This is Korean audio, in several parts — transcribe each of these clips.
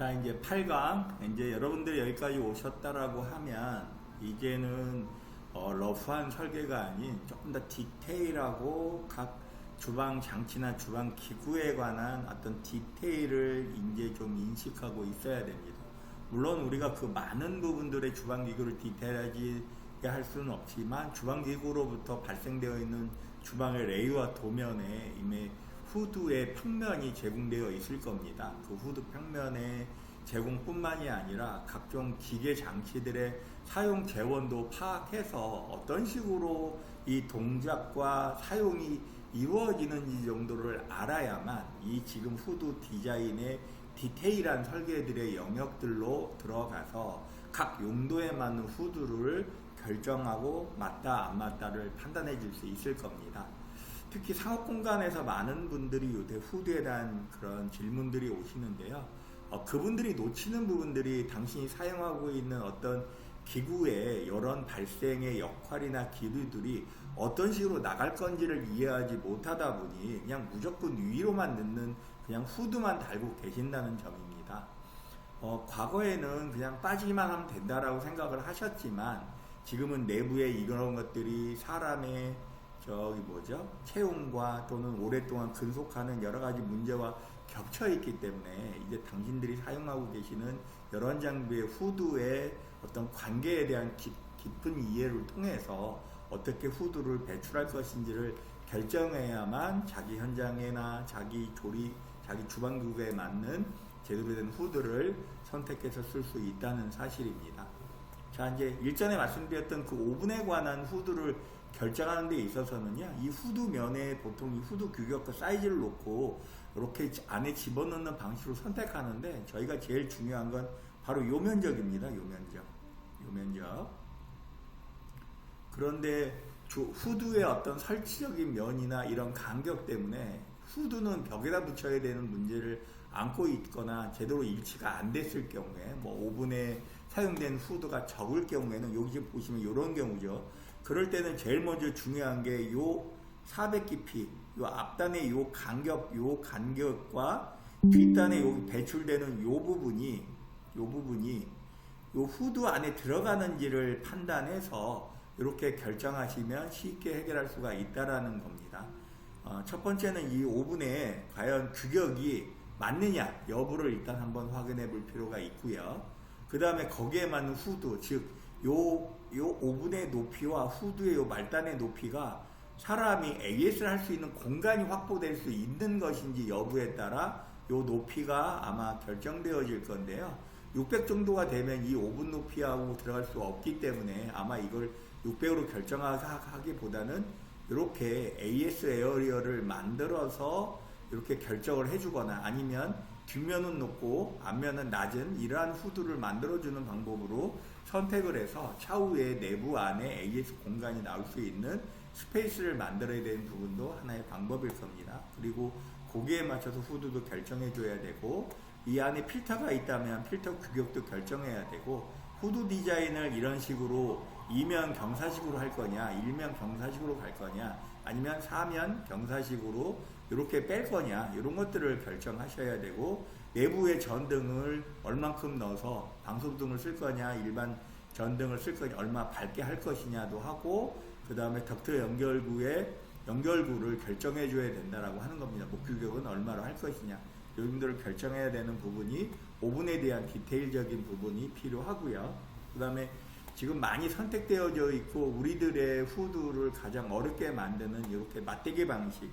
자 이제 8강 이제 여러분들이 여기까지 오셨다라고 하면 이제는 어, 러프한 설계가 아닌 조금 더 디테일하고 각 주방 장치나 주방 기구에 관한 어떤 디테일을 이제 좀 인식하고 있어야 됩니다. 물론 우리가 그 많은 부분들의 주방 기구를 디테일하게 할 수는 없지만 주방 기구로부터 발생되어 있는 주방의 레이와 도면에 이미 후드의 평면이 제공되어 있을 겁니다. 그 후드 평면의 제공뿐만이 아니라 각종 기계 장치들의 사용 재원도 파악해서 어떤 식으로 이 동작과 사용이 이루어지는지 정도를 알아야만 이 지금 후드 디자인의 디테일한 설계들의 영역들로 들어가서 각 용도에 맞는 후드를 결정하고 맞다 안 맞다를 판단해 줄 수 있을 겁니다. 특히 상업 공간에서 많은 분들이 요새 후드에 대한 그런 질문들이 오시는데요. 어, 그분들이 놓치는 부분들이 당신이 사용하고 있는 어떤 기구의 이런 발생의 역할이나 기류들이 어떤 식으로 나갈 건지를 이해하지 못하다 보니 그냥 무조건 위로만 넣는 그냥 후드만 달고 계신다는 점입니다. 어, 과거에는 그냥 빠지기만 하면 된다라고 생각을 하셨지만 지금은 내부에 이런 것들이 사람의 저기 뭐죠 체온과 또는 오랫동안 근속하는 여러 가지 문제와 겹쳐 있기 때문에 이제 당신들이 사용하고 계시는 여러 장비의 후드의 어떤 관계에 대한 깊, 깊은 이해를 통해서 어떻게 후드를 배출할 것인지를 결정해야만 자기 현장에나 자기 조리, 자기 주방기구에 맞는 제대로 된 후드를 선택해서 쓸 수 있다는 사실입니다. 자, 이제 일전에 말씀드렸던 그 오븐에 관한 후드를 결정하는 데 있어서는요, 이 후드 면에 보통 이 후드 규격과 사이즈를 놓고 이렇게 안에 집어넣는 방식으로 선택하는데 저희가 제일 중요한 건 바로 요 면적입니다. 요 면적. 요 면적. 그런데 후드의 어떤 설치적인 면이나 이런 간격 때문에 후드는 벽에다 붙여야 되는 문제를 안고 있거나 제대로 일치가 안 됐을 경우에 뭐 오븐에 사용된 후드가 적을 경우에는 여기 지금 보시면 이런 경우죠. 그럴 때는 제일 먼저 중요한 게 요 400깊이 요 앞단의 요 간격 요 간격과 뒷단에 여기 배출되는 요 부분이 요 부분이 요 후드 안에 들어가는지를 판단해서 이렇게 결정하시면 쉽게 해결할 수가 있다라는 겁니다. 어, 첫 번째는 이 오븐에 과연 규격이 맞느냐 여부를 일단 한번 확인해 볼 필요가 있고요. 그 다음에 거기에 맞는 후드, 즉, 요, 요 오븐의 높이와 후드의 요 말단의 높이가 사람이 AS를 할 수 있는 공간이 확보될 수 있는 것인지 여부에 따라 요 높이가 아마 결정되어질 건데요. 600 정도가 되면 이 오븐 높이하고 들어갈 수 없기 때문에 아마 이걸 600으로 결정하기보다는 이렇게 AS 에어리어를 만들어서 이렇게 결정을 해주거나 아니면 뒷면은 높고 앞면은 낮은 이러한 후드를 만들어주는 방법으로 선택을 해서 차후에 내부 안에 AS 공간이 나올 수 있는 스페이스를 만들어야 되는 부분도 하나의 방법일 겁니다. 그리고 거기에 맞춰서 후드도 결정해 줘야 되고 이 안에 필터가 있다면 필터 규격도 결정해야 되고 후드 디자인을 이런 식으로 이면 경사식으로 할 거냐 일면 경사식으로 갈 거냐 아니면 사면 경사식으로 이렇게 뺄 거냐 이런 것들을 결정하셔야 되고 내부의 전등을 얼만큼 넣어서 방송등을 쓸 거냐 일반 전등을 쓸 거냐 얼마 밝게 할 것이냐도 하고 그 다음에 덕트 연결구의 연결구를 결정해 줘야 된다라고 하는 겁니다. 목규격은 얼마로 할 것이냐 여러분들을 결정해야 되는 부분이 오븐에 대한 디테일적인 부분이 필요하고요. 그 다음에 지금 많이 선택되어져 있고 우리들의 후드를 가장 어렵게 만드는 이렇게 맞대기 방식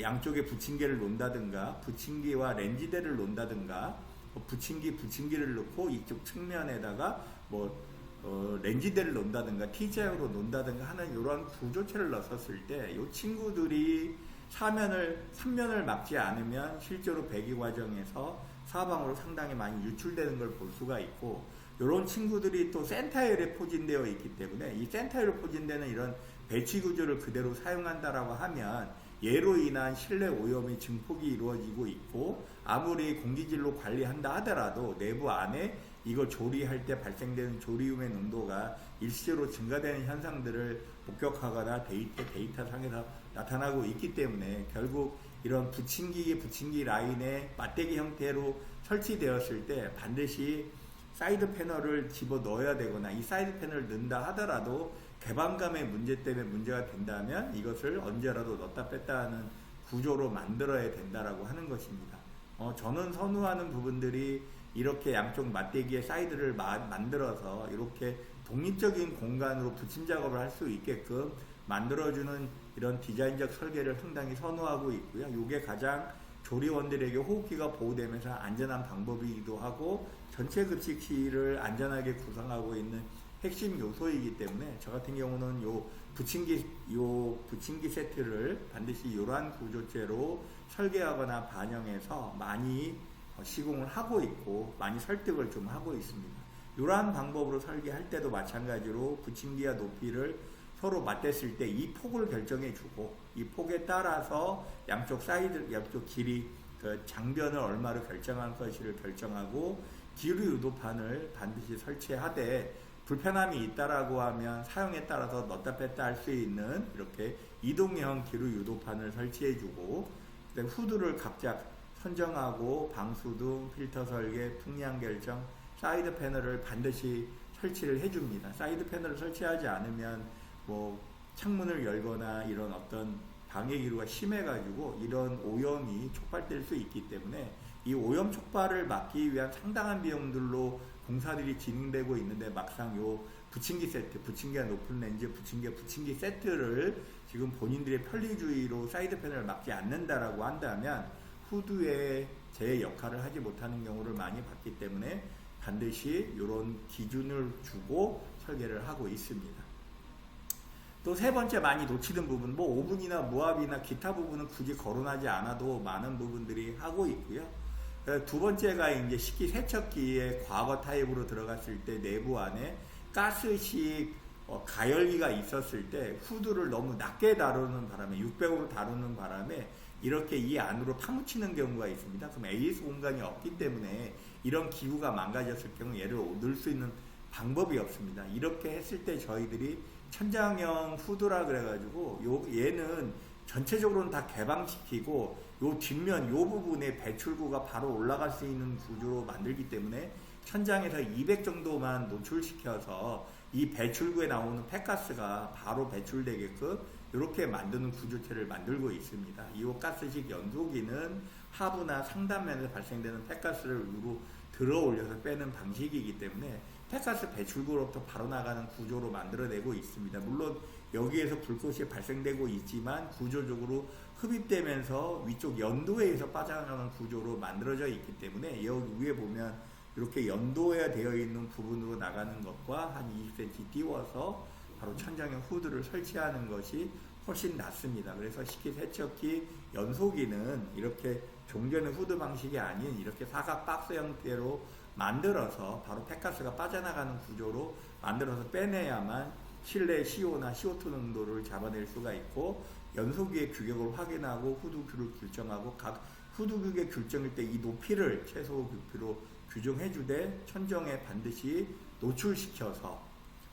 양쪽에 붙임개를 놓는다든가 붙임기와 렌지대를 놓는다든가 뭐 붙임기 붙임기를 놓고 이쪽 측면에다가 뭐 어, 렌지대를 놓는다든가 T자형으로 놓는다든가 하는 이런 구조체를 넣었을 때 이 친구들이 사면을 3면을 막지 않으면 실제로 배기 과정에서 사방으로 상당히 많이 유출되는 걸 볼 수가 있고 이런 친구들이 또 센터열에 포진되어 있기 때문에 이 센터열에 포진되는 이런 배치 구조를 그대로 사용한다라고 하면 예로 인한 실내 오염이 증폭이 이루어지고 있고 아무리 공기질로 관리한다 하더라도 내부 안에 이거 조리할 때 발생되는 조리움의 농도가 일시적으로 증가되는 현상들을 목격하거나 데이터, 데이터 상에서 나타나고 있기 때문에 결국 이런 붙임기, 붙임기 라인의 맞대기 형태로 설치되었을 때 반드시 사이드 패널을 집어 넣어야 되거나 이 사이드 패널을 넣는다 하더라도 개방감의 문제 때문에 문제가 된다면 이것을 언제라도 넣었다 뺐다 하는 구조로 만들어야 된다라고 하는 것입니다. 어, 저는 선호하는 부분들이 이렇게 양쪽 맞대기에 사이드를 마- 만들어서 이렇게 독립적인 공간으로 붙임 작업을 할 수 있게끔 만들어주는 이런 디자인적 설계를 상당히 선호하고 있고요. 이게 가장 조리원들에게 호흡기가 보호되면서 안전한 방법이기도 하고 전체 급식실을 안전하게 구성하고 있는 핵심 요소이기 때문에 저 같은 경우는 요 부침기 요 부침기 세트를 반드시 이러한 구조체로 설계하거나 반영해서 많이 어, 시공을 하고 있고 많이 설득을 좀 하고 있습니다. 이러한 방법으로 설계할 때도 마찬가지로 부침기와 높이를 서로 맞댔을 때 이 폭을 결정해 주고 이 폭에 따라서 양쪽 사이드 양쪽 길이 그 장변을 얼마로 결정할 것을 결정하고 기류 유도판을 반드시 설치하되 불편함이 있다라고 하면 사용에 따라서 넣다 뺐다 할 수 있는 이렇게 이동형 기류 유도판을 설치해 주고 그다음에 후드를 각자 선정하고 방수 등, 필터 설계, 풍량 결정, 사이드 패널을 반드시 설치를 해줍니다. 사이드 패널을 설치하지 않으면 뭐 창문을 열거나 이런 어떤 방해 기류가 심해가지고 이런 오염이 촉발될 수 있기 때문에 이 오염 촉발을 막기 위한 상당한 비용들로 공사들이 진행되고 있는데 막상 요 부침기 세트, 부침기가 높은 렌즈, 부침기, 부침기 세트를 지금 본인들의 편리주의로 사이드 패널을 막지 않는다라고 한다면 후드에 제 역할을 하지 못하는 경우를 많이 봤기 때문에 반드시 이런 기준을 주고 설계를 하고 있습니다. 또 세 번째 많이 놓치는 부분, 뭐 오븐이나 모압이나 기타 부분은 굳이 거론하지 않아도 많은 부분들이 하고 있고요. 어, 두 번째가 이제 식기 세척기의 과거 타입으로 들어갔을 때 내부 안에 가스식 어, 가열기가 있었을 때 후드를 너무 낮게 다루는 바람에 600으로 다루는 바람에 이렇게 이 안으로 파묻히는 경우가 있습니다. 그럼 AS 공간이 없기 때문에 이런 기구가 망가졌을 경우 얘를 넣을 수 있는 방법이 없습니다. 이렇게 했을 때 저희들이 천장형 후드라 그래가지고 요 얘는 전체적으로는 다 개방시키고 요 뒷면 요 부분에 배출구가 바로 올라갈 수 있는 구조로 만들기 때문에 천장에서 200 정도만 노출시켜서 이 배출구에 나오는 폐가스가 바로 배출되게끔 이렇게 만드는 구조체를 만들고 있습니다. 이 가스식 연소기는 하부나 상단면에서 발생되는 폐가스를 위로 들어 올려서 빼는 방식이기 때문에 폐가스 배출구로부터 바로 나가는 구조로 만들어내고 있습니다. 물론 여기에서 불꽃이 발생되고 있지만 구조적으로 흡입되면서 위쪽 연도에 의해서 빠져나가는 구조로 만들어져 있기 때문에 여기 위에 보면 이렇게 연도에 되어 있는 부분으로 나가는 것과 한 20cm 띄워서 바로 천장에 후드를 설치하는 것이 훨씬 낫습니다. 그래서 식기 세척기 연소기는 이렇게 종전의 후드 방식이 아닌 이렇게 사각 박스 형태로 만들어서 바로 폐가스가 빠져나가는 구조로 만들어서 빼내야만 실내 CO나 CO2 농도를 잡아낼 수가 있고 연소기의 규격을 확인하고 후드 규를 결정하고 각 후드 규격 결정일 때 이 높이를 최소 높이로 규정해 주되 천정에 반드시 노출시켜서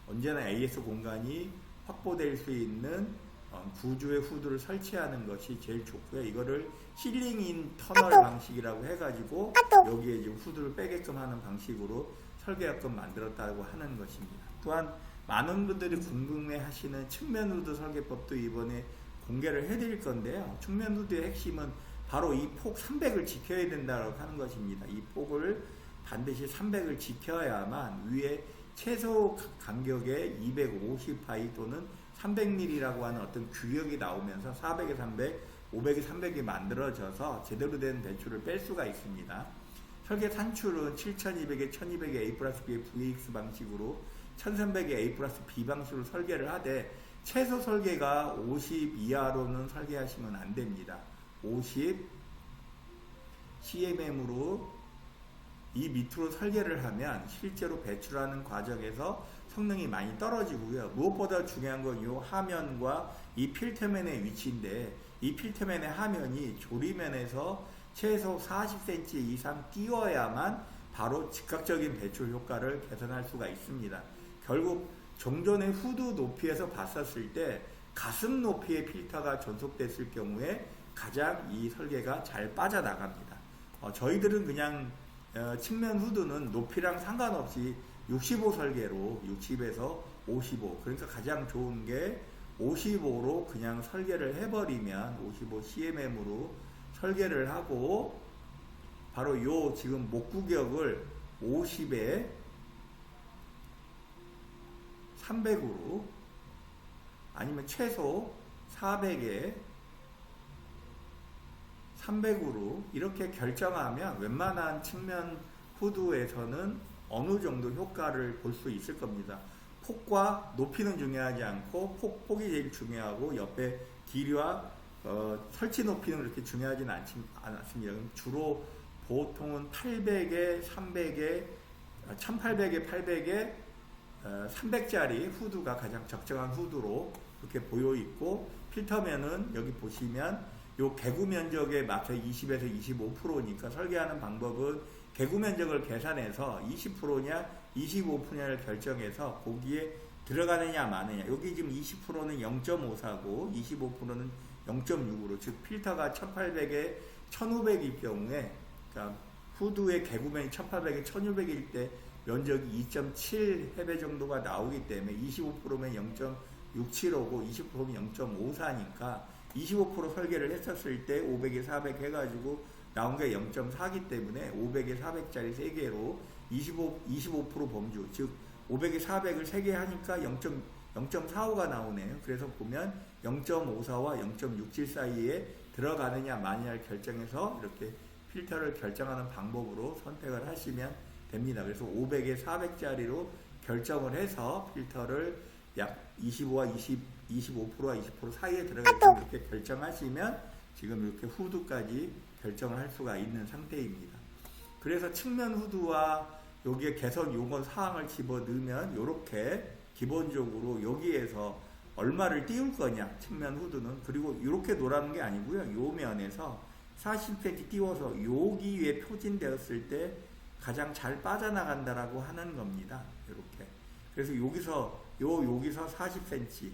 언제나 AS 공간이 확보될 수 있는 어, 구조의 후드를 설치하는 것이 제일 좋고요. 이거를 실링 인 터널 방식이라고 해가지고 여기에 지금 후드를 빼게끔 하는 방식으로 설계하끔 만들었다고 하는 것입니다. 또한 많은 분들이 궁금해하시는 측면 후드 설계법도 이번에 공개를 해드릴 건데요. 측면 후드의 핵심은 바로 이 폭 300을 지켜야 된다고 하는 것입니다. 이 폭을 반드시 300을 지켜야만 위에 최소 간격의 250파이 또는 300mm라고 하는 어떤 규격이 나오면서 400에 300, 500에 300이 만들어져서 제대로 된 배출을 뺄 수가 있습니다. 설계 산출은 7200에 1200에 A 플러스 B의 VX 방식으로 1300에 A 플러스 B 방식으로 설계를 하되 최소 설계가 50 이하로는 설계하시면 안 됩니다. 50 CMM으로 이 밑으로 설계를 하면 실제로 배출하는 과정에서 성능이 많이 떨어지고요. 무엇보다 중요한 건 이 화면과 이 필터면의 위치인데 이 필터면의 화면이 조리면에서 최소 40cm 이상 띄워야만 바로 즉각적인 배출 효과를 개선할 수가 있습니다. 결국 종전의 후드 높이에서 봤었을 때 가슴 높이의 필터가 전속됐을 경우에 가장 이 설계가 잘 빠져나갑니다. 어, 저희들은 그냥 어, 측면 후드는 높이랑 상관없이 65 설계로 60에서 55 그러니까 가장 좋은 게 55로 그냥 설계를 해버리면 55 CMM으로 설계를 하고 바로 요 지금 목구격을 50에 300으로 아니면 최소 400에 300으로 이렇게 결정하면 웬만한 측면 후드에서는 어느 정도 효과를 볼 수 있을 겁니다. 폭과 높이는 중요하지 않고 폭, 폭이 제일 중요하고 옆에 길이와 어, 설치 높이는 그렇게 중요하진 않지, 않습니다. 주로 보통은 800에 300에 1800에 800에 300짜리 후드가 가장 적정한 후드로 이렇게 보여 있고 필터면은 여기 보시면 요 개구 면적의 맞춰 20에서 25%니까 설계하는 방법은 개구 면적을 계산해서 20%냐 25%냐를 결정해서 거기에 들어가느냐 마느냐. 여기 지금 20%는 0.54고 25%는 0.6으로 즉 필터가 1800에 1500일 경우에 그러니까 후드의 개구면이 1800에 1600일 때 면적이 2.7 해배 정도가 나오기 때문에 25%면 0.675고 20%면 0.54니까 25% 설계를 했었을 때 500에 400 해가지고 나온 게 0.4기 때문에 500에 400짜리 3개로 25, 25% 범주 즉 500에 400을 3개 하니까 0.0.45가 나오네요. 그래서 보면 0.54와 0.67 사이에 들어가느냐 마느냐를 결정해서 이렇게 필터를 결정하는 방법으로 선택을 하시면 됩니다. 그래서 500에 400짜리로 결정을 해서 필터를 약 25와 20, 25%와 20% 사이에 들어가게끔 이렇게 결정하시면 지금 이렇게 후드까지 결정을 할 수가 있는 상태입니다. 그래서 측면 후드와 여기에 개선 요건 사항을 집어 넣으면 이렇게 기본적으로 여기에서 얼마를 띄울 거냐 측면 후드는 그리고 이렇게 놓라는 게 아니고요. 요 면에서 40cm 띄워서 여기에 표진되었을 때 가장 잘 빠져나간다라고 하는 겁니다. 이렇게. 그래서 여기서 요 여기서 40cm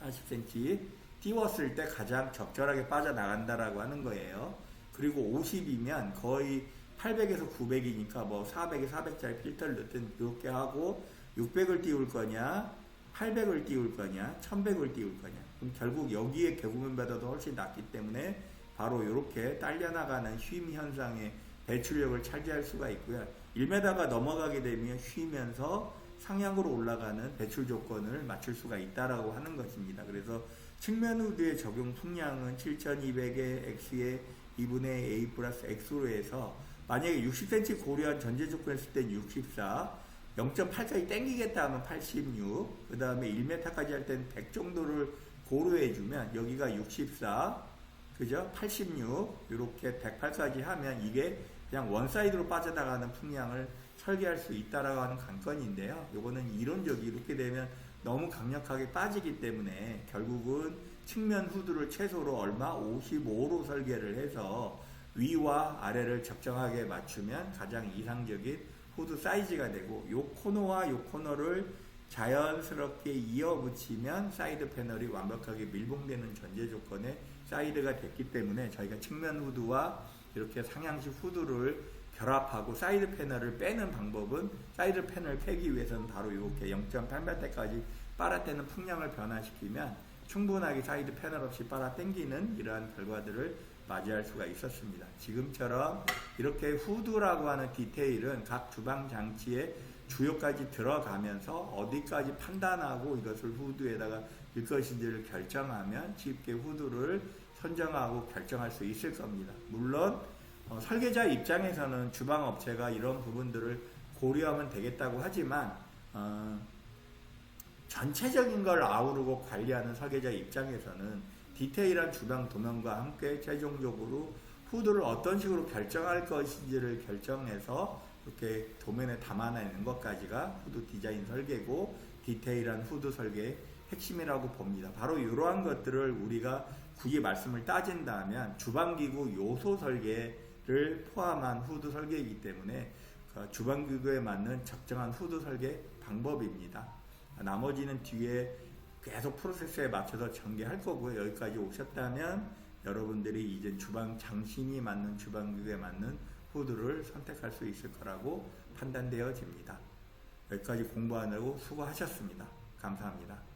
40cm 띄웠을 때 가장 적절하게 빠져나간다라고 하는 거예요. 그리고 50이면 거의 800에서 900이니까 뭐 400에 400짜리 필터를 넣든 이렇게 하고 600을 띄울 거냐 800을 띄울 거냐 1100을 띄울 거냐 그럼 결국 여기에 개구면보다도 훨씬 낫기 때문에 바로 이렇게 딸려나가는 쉼 현상의 배출력을 차지할 수가 있고요. 1m가 넘어가게 되면 쉬면서 상향으로 올라가는 배출 조건을 맞출 수가 있다라고 하는 것입니다. 그래서 측면 후드의 적용 풍량은 7200의 x의 2분의 a 플러스 x로 해서 만약에 60cm 고려한 전제 조건 했을 땐 64, 0.8까지 땡기겠다 하면 86, 그 다음에 1m까지 할땐100 정도를 고려해주면 여기가 64, 그죠? 86, 이렇게 108까지 하면 이게 그냥 원사이드로 빠져나가는 풍량을 설계할 수 있다라고 하는 관건인데요. 요거는 이론적이 이렇게 되면 너무 강력하게 빠지기 때문에 결국은 측면 후드를 최소로 얼마 55로 설계를 해서 위와 아래를 적정하게 맞추면 가장 이상적인 후드 사이즈가 되고 요 코너와 요 코너를 자연스럽게 이어 붙이면 사이드 패널이 완벽하게 밀봉되는 전제 조건의 사이드가 됐기 때문에 저희가 측면 후드와 이렇게 상향식 후드를 결합하고 사이드 패널을 빼는 방법은 사이드 패널 빼기 위해서는 바로 이렇게 0.8m까지 빨아떼는 풍량을 변화시키면 충분하게 사이드 패널 없이 빨아 당기는 이러한 결과들을 맞이할 수가 있었습니다. 지금처럼 이렇게 후드라고 하는 디테일은 각 주방 장치의 주요까지 들어가면서 어디까지 판단하고 이것을 후드에다가 일 것인지를 결정하면 쉽게 후드를 선정하고 결정할 수 있을 겁니다. 물론 어, 설계자 입장에서는 주방 업체가 이런 부분들을 고려하면 되겠다고 하지만 어, 전체적인 걸 아우르고 관리하는 설계자 입장에서는 디테일한 주방 도면과 함께 최종적으로 후드를 어떤 식으로 결정할 것인지를 결정해서 이렇게 도면에 담아내는 것까지가 후드 디자인 설계고 디테일한 후드 설계의 핵심이라고 봅니다. 바로 이러한 것들을 우리가 굳이 말씀을 따진다면 주방기구 요소 설계를 포함한 후드 설계이기 때문에 그 주방기구에 맞는 적정한 후드 설계 방법입니다. 나머지는 뒤에 계속 프로세스에 맞춰서 전개할 거고요. 여기까지 오셨다면 여러분들이 이제 주방 장신이 맞는 주방기구에 맞는 후드를 선택할 수 있을 거라고 판단되어집니다. 여기까지 공부하느라고 수고하셨습니다. 감사합니다.